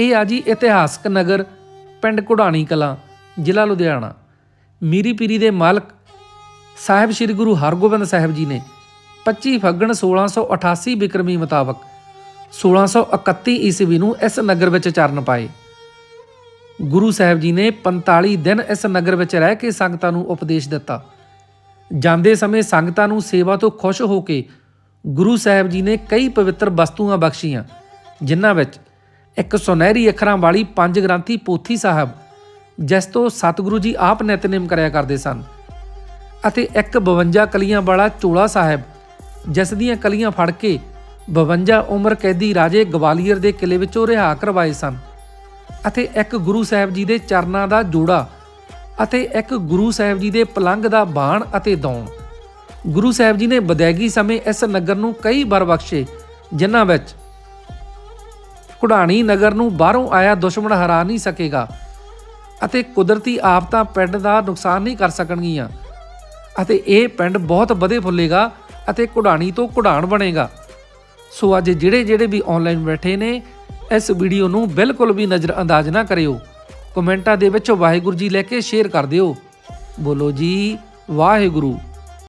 ਇਹ ਆ ਜੀ ਇਤਿਹਾਸਕ ਨਗਰ ਪਿੰਡ ਕੁਢਾਣੀ ਕਲਾਂ, ਜ਼ਿਲ੍ਹਾ ਲੁਧਿਆਣਾ। ਮੀਰੀ ਪੀਰੀ ਦੇ ਮਾਲਕ ਸਾਹਿਬ ਸ੍ਰੀ ਗੁਰੂ ਹਰਗੋਬਿੰਦ ਸਾਹਿਬ ਜੀ ਨੇ 25 ਫੱਗਣ 1688 ਬਿਕਰਮੀ ਮੁਤਾਬਕ 1631 ਈਸਵੀ ਨੂੰ ਇਸ ਨਗਰ ਵਿੱਚ ਚਰਨ ਪਾਏ। ਗੁਰੂ ਸਾਹਿਬ ਜੀ ਨੇ 45 ਦਿਨ ਇਸ ਨਗਰ ਵਿੱਚ ਰਹਿ ਕੇ ਸੰਗਤਾਂ ਨੂੰ ਉਪਦੇਸ਼ ਦਿੱਤਾ। ਜਾਂਦੇ ਸਮੇਂ ਸੰਗਤਾਂ ਨੂੰ ਸੇਵਾ ਤੋਂ ਖੁਸ਼ ਹੋ ਕੇ ਗੁਰੂ ਸਾਹਿਬ ਜੀ ਨੇ ਕਈ ਪਵਿੱਤਰ ਵਸਤੂਆਂ ਬਖਸ਼ੀਆਂ, ਜਿਨ੍ਹਾਂ ਵਿੱਚ ਇੱਕ ਸੁਨਹਿਰੀ ਅੱਖਰਾਂ ਵਾਲੀ ਪੰਜ ਗ੍ਰੰਥੀ ਪੋਥੀ ਸਾਹਿਬ, ਜਿਸ ਤੋਂ ਸਤਿਗੁਰੂ ਜੀ ਆਪ ਨਿਤਨੇਮ ਕਰਿਆ ਕਰਦੇ ਸਨ। ਅਤੇ ਇੱਕ 52 ਕਲੀਆਂ ਵਾਲਾ ਚੋਲਾ ਸਾਹਿਬ, ਜਿਸ ਦੀਆਂ ਕਲੀਆਂ ਫੜ ਕੇ 52 ਉਮਰ ਕੈਦੀ ਰਾਜੇ ਗਵਾਲੀਅਰ ਦੇ ਕਿਲੇ ਵਿੱਚੋਂ ਰਿਹਾ ਕਰਵਾਏ ਸਨ। ਅਤੇ ਇੱਕ ਗੁਰੂ ਸਾਹਿਬ ਜੀ ਦੇ ਚਰਨਾਂ ਦਾ ਜੋੜਾ ਅਤੇ ਇੱਕ ਗੁਰੂ ਸਾਹਿਬ ਜੀ ਦੇ ਪਲੰਗ ਦਾ ਬਾਣ ਅਤੇ ਦੌਣ। ਗੁਰੂ ਸਾਹਿਬ ਜੀ ਨੇ ਬਦੈਗੀ ਸਮੇਂ ਇਸ ਨਗਰ ਨੂੰ ਕਈ ਵਾਰ ਬਖਸ਼ੇ, ਜਿਨ੍ਹਾਂ ਵਿੱਚ ਕੁਢਾਣੀ ਨਗਰ ਨੂੰ ਬਾਹਰੋਂ ਆਇਆ ਦੁਸ਼ਮਣ ਹਰਾ ਨਹੀਂ ਸਕੇਗਾ ਅਤੇ ਕੁਦਰਤੀ ਆਫਤਾਂ ਪਿੰਡ ਦਾ ਨੁਕਸਾਨ ਨਹੀਂ ਕਰ ਸਕਣਗੀਆਂ। ਅਤੇ ਇਹ ਪਿੰਡ ਬਹੁਤ ਵਧੇ ਫੁੱਲੇਗਾ ਅਤੇ ਕੁਢਾਣੀ ਤੋਂ ਕੁਢਾਣ ਬਣੇਗਾ। ਸੋ ਅੱਜ ਜਿਹੜੇ ਜਿਹੜੇ ਵੀ ਆਨਲਾਈਨ ਬੈਠੇ ਨੇ, ਇਸ ਵੀਡੀਓ ਨੂੰ ਬਿਲਕੁਲ ਵੀ ਨਜ਼ਰ ਅੰਦਾਜ਼ ਨਾ ਕਰਿਓ। ਕਮੈਂਟਾਂ ਦੇ ਵਿੱਚ ਵਾਹਿਗੁਰੂ ਜੀ ਲੈ ਕੇ ਸ਼ੇਅਰ ਕਰ ਦਿਓ। ਬੋਲੋ ਜੀ, ਵਾਹਿਗੁਰੂ।